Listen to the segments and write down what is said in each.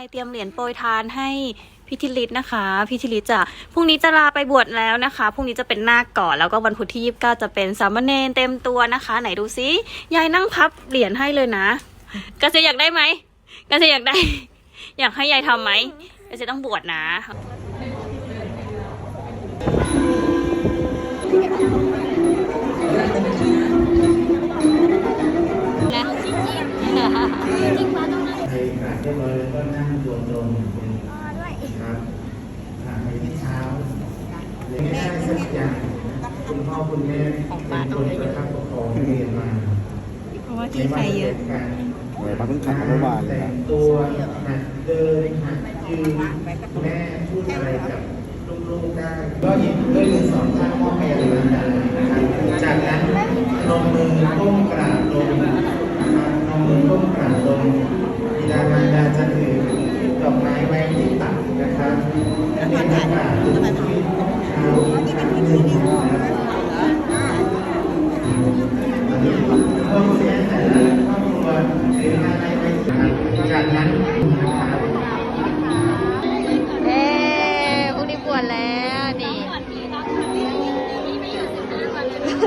ายเตรียมเหรียญโปรยทานให้พิธิลิศนะคะพิธิลิศจะพรุ่งนี้จะลาไปบวชแล้วนะคะพรุ่งนี้จะเป็นนาคก่อนแล้วก็วันพุธที่29จะเป็นสามเณรเต็มตัวนะคะ ไหนดูซิยายนั่งพับเหรียญให้เลยนะกระเซอยากได้ไหมกระเซอยากได้ อยากให้ยายทำไหมกระเซต้องบวชนะ สักอย่างคุณพ่อคุณแม่เป็นคนประคับประคองเรียนมาเพราะว่าที่ใครเยอะเออพักเพิ่งขับมาเมื่อวานเลยแต่งตัวหัดเดินหัดยืนแม่พูดอะไรกับลูกๆได้ก็หยิบด้วยมือสองข้างมอบให้อาจารย์นะครับจากนั้นลงมือก้มกราบลงนะครับลงมือก้มกราบลง เ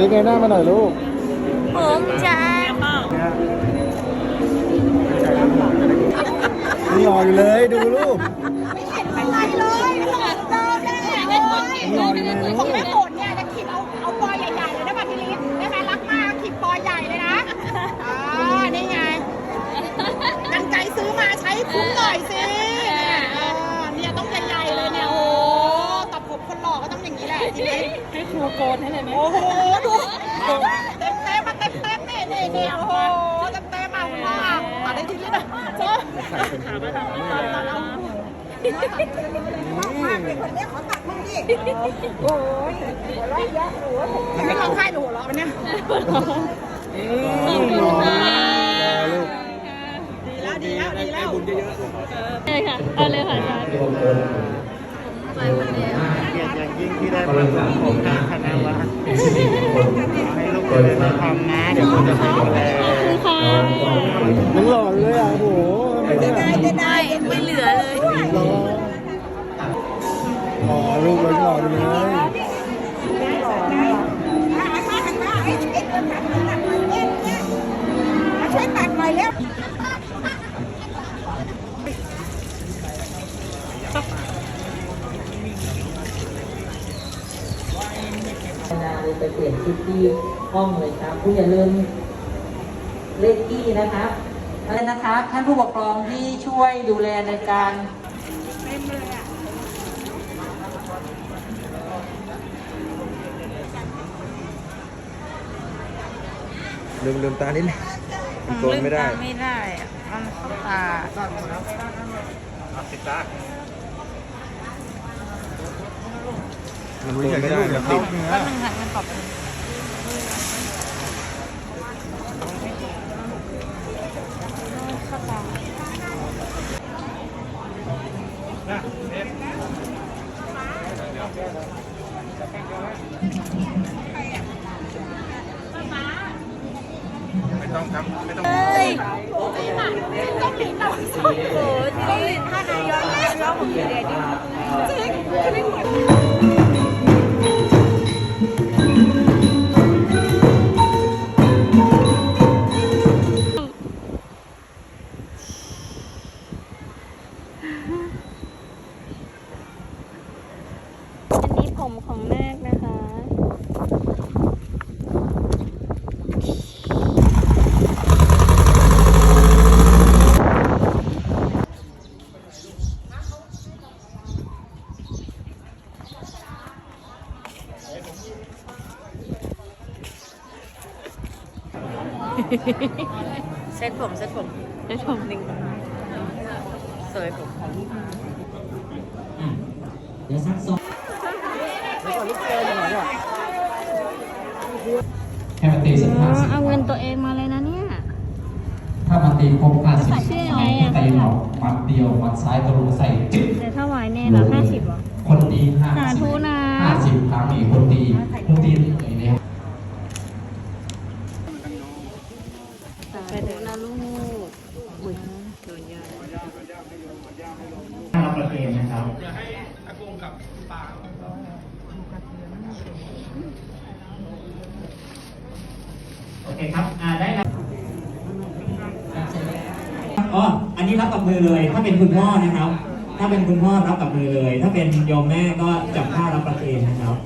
รียกไงหน้ามาหน่อยลูกผมจะนี่รออยู่เลยดูลูก เจ้าขามาทำตัดเอาไม่ร้องไห้หนูหัวเราะมันเนี่ยลูกรอลูกดีแล้วดีแล้วดีแล้วเลยค่ะเอาเลยค่ะอาจารย์ตัวตนไปหมดแล้วเกียรติอย่างยิ่งที่ได้มาสังผมทาง ห้องเลยครับคุณอย่าลืมเลขที่นะครับอะไรนะครับท่านผู้ปกครองที่ช่วยดูแลในการลืมลืมตานิดนึงมันโกนไม่ได้ไม่ได้อะมันเข้าตามันโกนไม่ได้มันติดเนื้อแป๊บนึงค่ะมันขอบคุณเข้ ไม่ต้องครับ ไม่ต้องเฮ้ยต้องมีต่อสู้โอ้ยที่ได้านายกร้องผมเรียนดิจริงจะได้เหมือน เส้นผมเส้นผมได้ผมหนึ่งสวยผมเดี๋ยวซักซ้อมให้มันตีสัมอ๋ภาอษณ์เอาเงินตัวเองมาเลยนะเนี่ยครบห้าสิบชื่ออะไรอะไตหลอกมัดเดียวมัดซ้ายตะลุใส่จึ๊บเดี๋ยวถวายเนรเหรอห้าสิบเหรอคนดีห้าสาธุนะห้าสิบครั้งอีกคนดีคนดี อย่างนี้ไปเถอะนะลูกอุ้ยโดนยารับประเคนนะครับโอเคครับอ่าได้ครับอ๋ออันนี้รับกับมือเลย ถ้าเป็นคุณพ่อนะครับ ถ้าเป็นคุณพ่อรับกับมือเลย ถ้าเป็นโยมแม่ก็จับผ้ารับประเคนนะครับ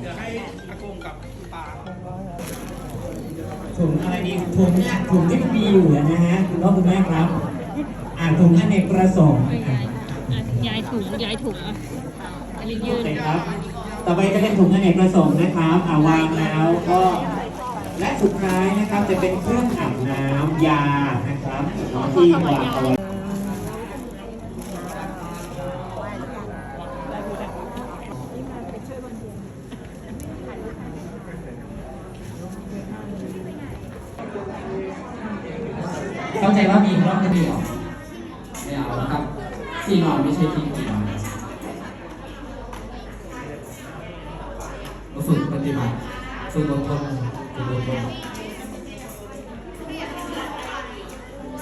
ถุงอะไรดีถุงเนี่ยถุงที่มีอยู่นะฮะคุณพ่อคุณแม่ครับ อ่าถุงอเนกประสงค์อะยายถุงยายถุงอะอันนี้ยืโอนเคครับ ต่อไปจะเป็นถุงอเนกประสงค์นะครับอ่าวางแล้วก็และสุดท้ายนะครับจะเป็นเครื่องอาบน้ำยานะครับที่วางเอาไว้ เข้าใจว่ามีอีกรอบนึงเหรอไม่เอาแล้วครับที่นอนไม่ใช่ที่กินเราฝึกปฏิบัติฝึกอดทนฝึกอดทน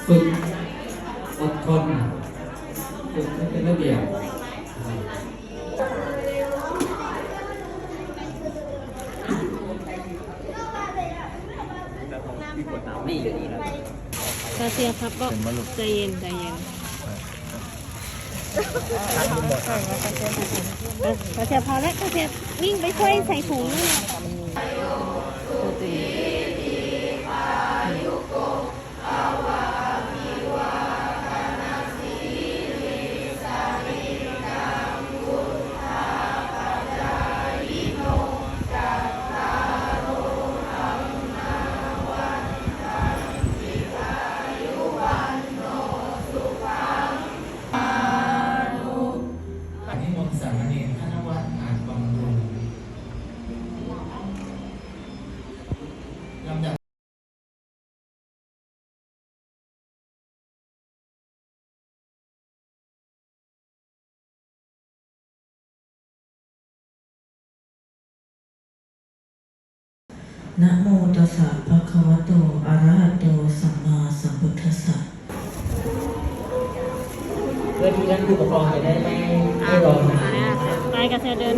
ฝึกอดทนฝึกให้เป็นระเบียบ กาเซียครับบอกใจเย็นใจเย็นกาเซียพอแล้วกาเซียวิ่งไปช่วยใส่ถุงนี่นอัน นะโมตัสสะภะคะวะโต อะระหะโต สัมมาสัมพุทธัสสะเพื่อที่ท่านผู้ปกครองจะได้ไม่ไม่รอนาน ไปกาเซียเดิน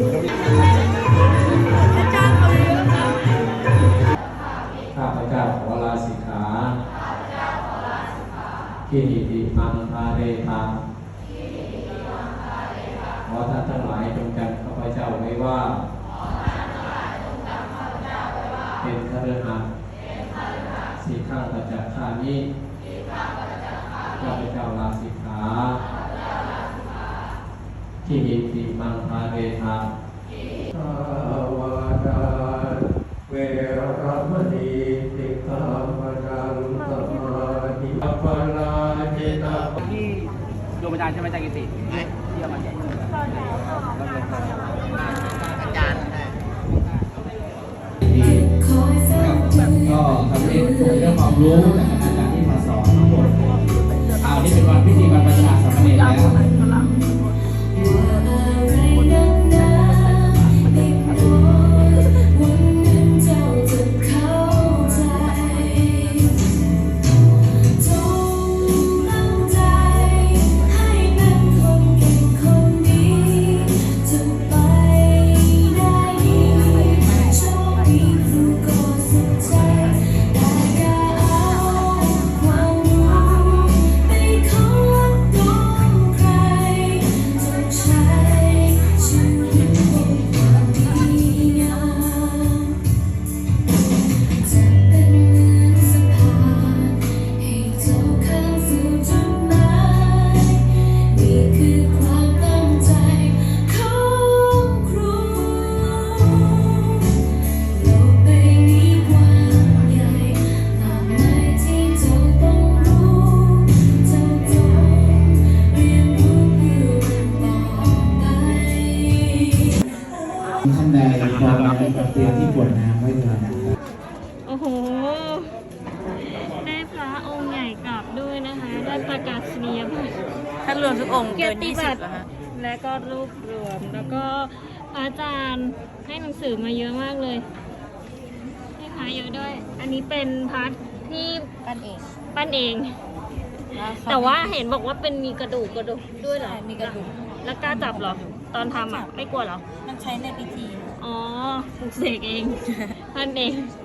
สิข้าพเจ้าข้านี้ข้าพเจ้าลาสิกขาที่หิติมังพาเรธาวาดาเวรมณีติกาปดังสมาธิปลาจิตาที่โยมอาจารย์ใช่ไหมอาจารย์กิติที่เอามาแจก รู้จากอาจารย์ที่มาสอนทั้งหมดเอานี่เป็นวันพิธีบรรพชาสามเณรแล้ว ข้างในกองน้ำกับเตรียมที่กวดน้ำไว้เลยนะโอ้โห ได้พระองค์ใหญ่กลับด้วยนะคะ ได้ประกาศเนียบท่านเารวมทุกองค์เกินยี่สิบแล้วฮะและก็รูปรวม แล้วก็อาจารย์ให้หนังสือมาเยอะมากเลย ให้พระเยอะด้วย อันนี้เป็นพัดที่ปั้นเองปั้นเอง แต่ว่าเห็นบอกว่าเป็นมีกระดูกกระดูกด้วยเหรอ มีกระดูก แล้วกล้าจับหรอ ตอนทำอะ ไม่กลัวหรอ ใช้ในพิธี อ๋อปลุกเสกเอง ท่านเองใ